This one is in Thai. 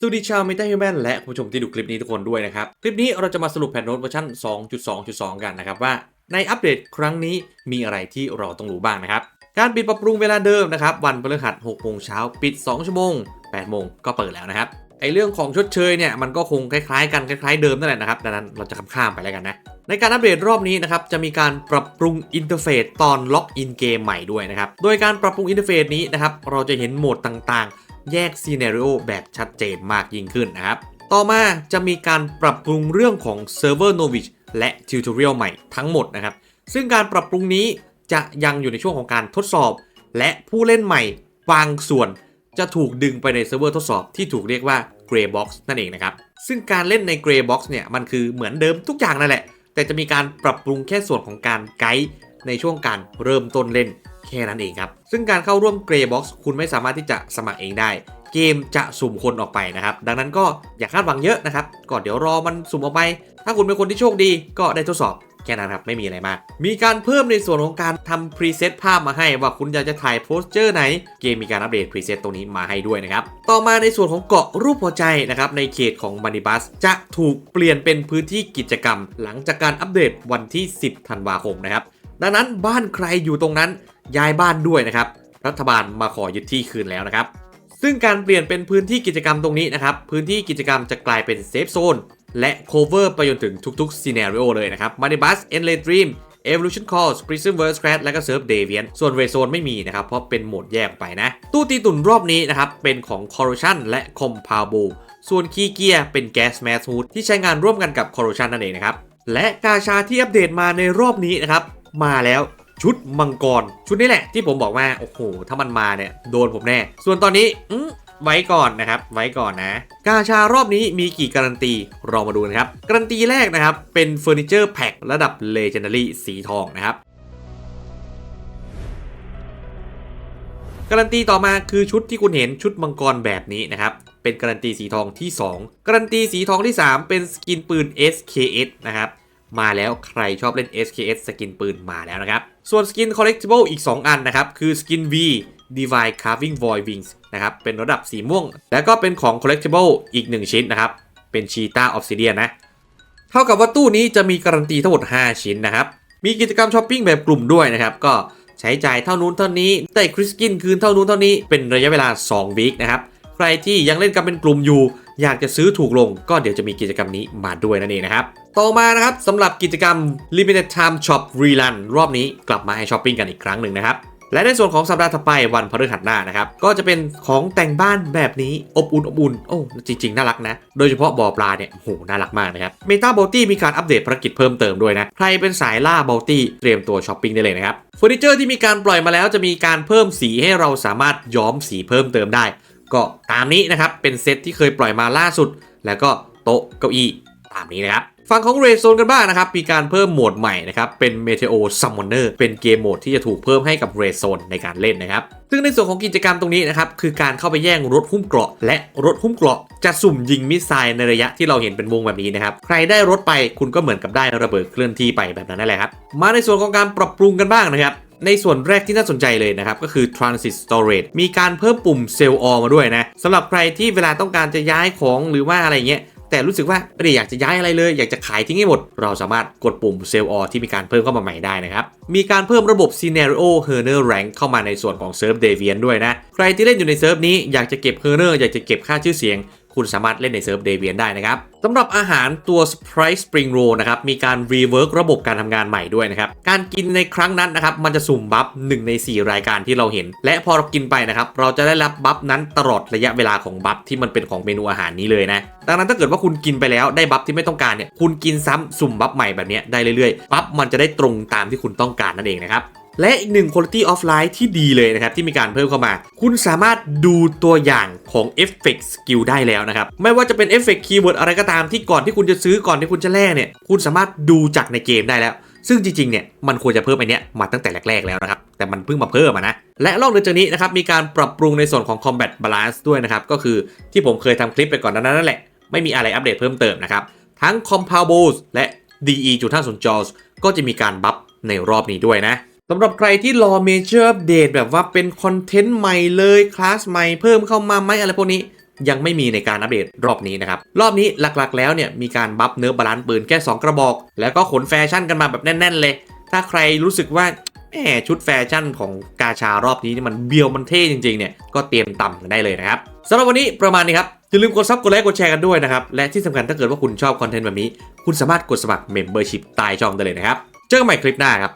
สวัสดีชาวมิเตอร์ฮิวแมนและผู้ชมที่ดูคลิปนี้ทุกคนด้วยนะครับ คลิปนี้เราจะมาสรุปแพทโน้ตเวอร์ชัน2.2.2 กันนะครับว่าในอัปเดตครั้งนี้มีอะไรที่เราต้องรู้บ้างนะครับ การปิดปรับปรุงเวลาเดิมนะครับ วันพฤหัส6โมงเช้าปิด 2 ชั่วโมง 8 โมงก็เปิดแล้วนะครับไอเรื่องของชดเชยเนี่ยมันก็คงคล้ายๆกันคล้ายๆเดิมนั่นแหละนะครับดังนั้นเราจะข้ามไปแล้วกันนะในการอัปเดตรอบนี้นะครับจะมีการปรับปรุงอินเทอร์เฟซตอนล็อกอินเกมใหม่ด้วยนะครับโดยการปรับปรุงอินเทอร์เฟซนี้นะครับเราจะเห็นโหมดต่างๆ แยกซีเน r ร o แบบชัดเจนมากยิ่งขึ้นนะครับ ต่อมาจะมีการปรับปรุงเรื่องของเซิร์ฟเวอร์โนวิชและทิวทอเรียลใหม่ทั้งหมดนะครับ ซึ่งการปรับปรุงนี้จะยังอยู่ในช่วงของการทดสอบ และผู้เล่นใหม่บางส่วนจะถูกดึงไปในเซิร์ฟเวอร์ทดสอบที่ถูกเรียกว่า Gray Box นั่นเองนะครับ ซึ่งการเล่นใน Gray Box เนี่ยมันคือเหมือนเดิมทุกอย่างนั่นแหละ แต่จะมีการปรับปรุงแค่ส่วนของการไกด์ในช่วงการเริ่มต้นเล่น แค่นั้นเองครับ ซึ่งการเข้าร่วม Gray Box คุณไม่สามารถที่จะสมัครเองได้ เกมจะสุ่มคนออกไปนะครับ ดังนั้นก็อย่าคาดหวังเยอะนะครับก็เดี๋ยวรอมันสุ่มออกไป ถ้าคุณเป็นคนที่โชคดีก็ได้ทดสอบแค่นั้นครับ ไม่มีอะไรมาก มีการเพิ่มในส่วนของการทำพรีเซตภาพมาให้ว่าคุณอยากจะถ่ายโพสเจอร์ไหน เกมมีการอัปเดตพรีเซตตรงนี้มาให้ด้วยนะครับ ต่อมาในส่วนของเกาะรูปหัวใจนะครับ ในเขตของมันิบัสจะถูกเปลี่ยนเป็นพื้นที่กิจกรรม หลังจากการอัปเดตวันที่ 10 ธันวาคมนะครับ ดังนั้นบ้านใครอยู่ตรงนั้น ย้ายบ้านด้วยนะครับ รัฐบาลมาขอยึดที่คืนแล้วนะครับ ซึ่งการเปลี่ยนเป็นพื้นที่กิจกรรมตรงนี้นะครับ พื้นที่กิจกรรมจะกลายเป็นเซฟโซนและ cover ไปจนถึงทุกๆ scenario เลยนะครับ m a n i b u s e n l a y Dream Evolution Calls Prism Verse Crash และก็ Surf Deviant ส่วน Red Zone ไม่มีนะครับ เพราะเป็นโหมดแยกไปนะ ตู้ตีตุ่นรอบนี้นะครับ เป็นของ Corrosion และ Compound ส่วนคีย์เกียร์เป็น Gas Mask Hood ที่ใช้งานร่วมกันกับ Corrosion นั่นเองนะครับ และกาชาที่อัปเดตมาในรอบนี้นะครับ มาแล้ว ชุดมังกร ชุดนี้แหละที่ผมบอกว่า โอ้โห ถ้ามันมาเนี่ย โดนผมแน่ ส่วนตอนนี้อืไว้ก่อนนะครับ ไว้ก่อนนะ กาชารอบนี้มีกี่การันตี เรามาดูนะครับ การันตีแรกนะครับ เป็นเฟอร์นิเจอร์แพ็คระดับ Legendary สีทองนะครับการันตีต่อมาคือชุดที่คุณเห็นชุดมังกรแบบนี้นะครับ เป็นการันตีสีทองที่ 2 การันตีสีทองที่ 3 เป็นสกินปืน SKS นะครับ มาแล้วใครชอบเล่น SKS สกินปืนมาแล้วนะครับ ส่วนสกิน collectible อีก 2 อันนะครับ คือสกิน V Divine Carving Void Wings นะครับ เป็นระดับสีม่วง แล้วก็เป็นของ collectible อีก 1 ชิ้นนะครับ เป็น Cheetah Obsidian นะ เท่ากับว่าตู้นี้จะมีการันตีทั้งหมด 5 ชิ้นนะครับ มีกิจกรรมช้อปปิ้งแบบกลุ่มด้วยนะครับ ก็ใช้จ่ายเท่านู้นเท่านี้ได้คริสกินคืนเท่านู้นเท่านี้ เป็นระยะเวลา 2 วีคนะครับ ใครที่ยังเล่นกันเป็นกลุ่มอยู่ อยากจะซื้อถูกลงก็เดี๋ยวจะมีกิจกรรมนี้มาด้วยนั่นเองนะครับต่อมานะครับสำหรับกิจกรรม Limited Time Shop Rerun รอบนี้กลับมาให้ช้อปปิ้งกันอีกครั้งหนึ่งนะครับและในส่วนของสัปดาห์ถัดไปวันพฤหัสหน้านะครับ ก็จะเป็นของแต่งบ้านแบบนี้ อบอุ่นอบอุ่นโอ้จริง ๆ น่ารักนะ โดยเฉพาะบ่อปลาเนี่ยโหน่ารักมากนะครับเมตาบลตี้มีการอัปเดตภารกิจเพิ่มเติมด้วยนะ ใครเป็นสายล่าบลตี้เตรียมตัวช้อปปิ้งได้เลยนะครับเฟอร์นิเจอร์ที่มีการปล่อยมาแล้วจะมีการเพิ่มสีให้เราสามารถย้อมสีเพิ่มเติมได้ ก็ตามนี้นะครับเป็นเซตที่เคยปล่อยมาล่าสุด แล้วก็โต๊ะเก้าอี้ตามนี้นะครับฝั่งของเร z โซนกันบ้างนะครับ มีการเพิ่มโหมดใหม่นะครับ เป็น Meteo Summoner เป็นเกมโหมดที่จะถูกเพิ่มให้กับเร z โซนในการเล่นนะครับ ซึ่งในส่วนของกิจกรรมตรงนี้นะครับ คือการเข้าไปแย่งรถหุ้มเกราะ และรถหุ้มเกราะ จะสุ่มยิงมิสไซล์ในระยะที่เราเห็นเป็นวงแบบนี้นะครับ ใครได้รถไปคุณก็เหมือนกับได้ระเบิดเคลื่อนที่ไปแบบนั้นนั่นแหละครับ มาในส่วนของการปรับปรุงกันบ้างนะครับ ในส่วนแรกที่น่าสนใจเลยนะครับ ก็คือ Transit Storage มีการเพิ่มปุ่ม Sell All มาด้วยนะสำหรับใครที่เวลาต้องการจะย้ายของหรือว่าอะไรเงี้ยแต่รู้สึกว่าไม่ได้อยากจะย้ายอะไรเลย อยากจะขายทิ้งให้หมด เราสามารถกดปุ่ม Sell All ที่มีการเพิ่มเข้ามาใหม่ได้นะครับ มีการเพิ่มระบบ Scenario Herner Rank เข้ามาในส่วนของเซิร์ฟ Deviant ด้วยนะ ใครที่เล่นอยู่ในเซิร์ฟนี้อยากจะเก็บ Herner อยากจะเก็บค่าชื่อเสียง คุณสามารถเล่นในเซิร์ฟ Deviant ได้นะครับสำหรับอาหารตัว Sprite Spring Roll นะครับ มีการ rework ระบบการทำงานใหม่ด้วยนะครับ การกินในครั้งนั้นนะครับ มันจะสุ่มบัฟ1ใน 4 รายการที่เราเห็น และพอเรากินไปนะครับ เราจะได้รับบัฟนั้นตลอดระยะเวลาของบัฟที่มันเป็นของเมนูอาหารนี้เลยนะ ดังนั้นถ้าเกิดว่าคุณกินไปแล้วได้บัฟที่ไม่ต้องการเนี่ย คุณกินซ้ำสุ่มบัฟใหม่แบบนี้ได้เรื่อยๆ บัฟมันจะได้ตรงตามที่คุณต้องการนั่นเองนะครับ และอีกหนึ่ง quality of life ที่ดีเลยนะครับ ที่มีการเพิ่มเข้ามา คุณสามารถดูตัวอย่างของ effect skill ได้แล้วนะครับ ไม่ว่าจะเป็น effect keyword อะไรก็ตามที่ก่อนที่คุณจะซื้อก่อนที่คุณจะแลกเนี่ย คุณสามารถดูจากในเกมได้แล้ว ซึ่งจริงๆเนี่ยมันควรจะเพิ่มไอเนี้ยมาตั้งแต่แรกๆแล้วนะครับ แต่มันเพิ่งมาเพิ่มนะ และนอกเหนือจากนี้นะครับมีการปรับปรุงในส่วนของ combat balance ด้วยนะครับก็คือที่ผมเคยทำคลิปไปก่อนนานั้นนั่นแหละไม่มีอะไรอัปเดตเพิ่มเติมนะครับทั้ง compound balls และ DE จุดท่าสนจอก็จะมีการบัฟในรอบนี้ด้วยนะ สำหรับใครที่รอเมเจอร์อัปเดตแบบว่าเป็นคอนเทนต์ใหม่เลยคลาสใหม่เพิ่มเข้ามาไหมอะไรพวกนี้ยังไม่มีในการอัปเดตรอบนี้นะครับ รอบนี้หลักๆ แล้วเนี่ยมีการบัฟเนื้อบาลานซ์ปืนแค่ 2 กระบอก แล้วก็ขนแฟชั่นกันมาแบบแน่น ๆ เลย ถ้าใครรู้สึกว่าแหมชุดแฟชั่นของกาชารอบนี้นี่มันเบียวมันเท่จริงๆเนี่ยก็เตรียมต่ำกันได้เลยนะครับสำหรับวันนี้ประมาณนี้ครับอย่าลืมกดซับกดไลค์กดแชร์กันด้วยนะครับ และที่สำคัญถ้าเกิดว่าคุณชอบคอนเทนต์แบบนี้ คุณสามารถกดสมัคร Membership ใต้ช่องได้เลยนะครับ เจอกันใหม่คลิปหน้าครับ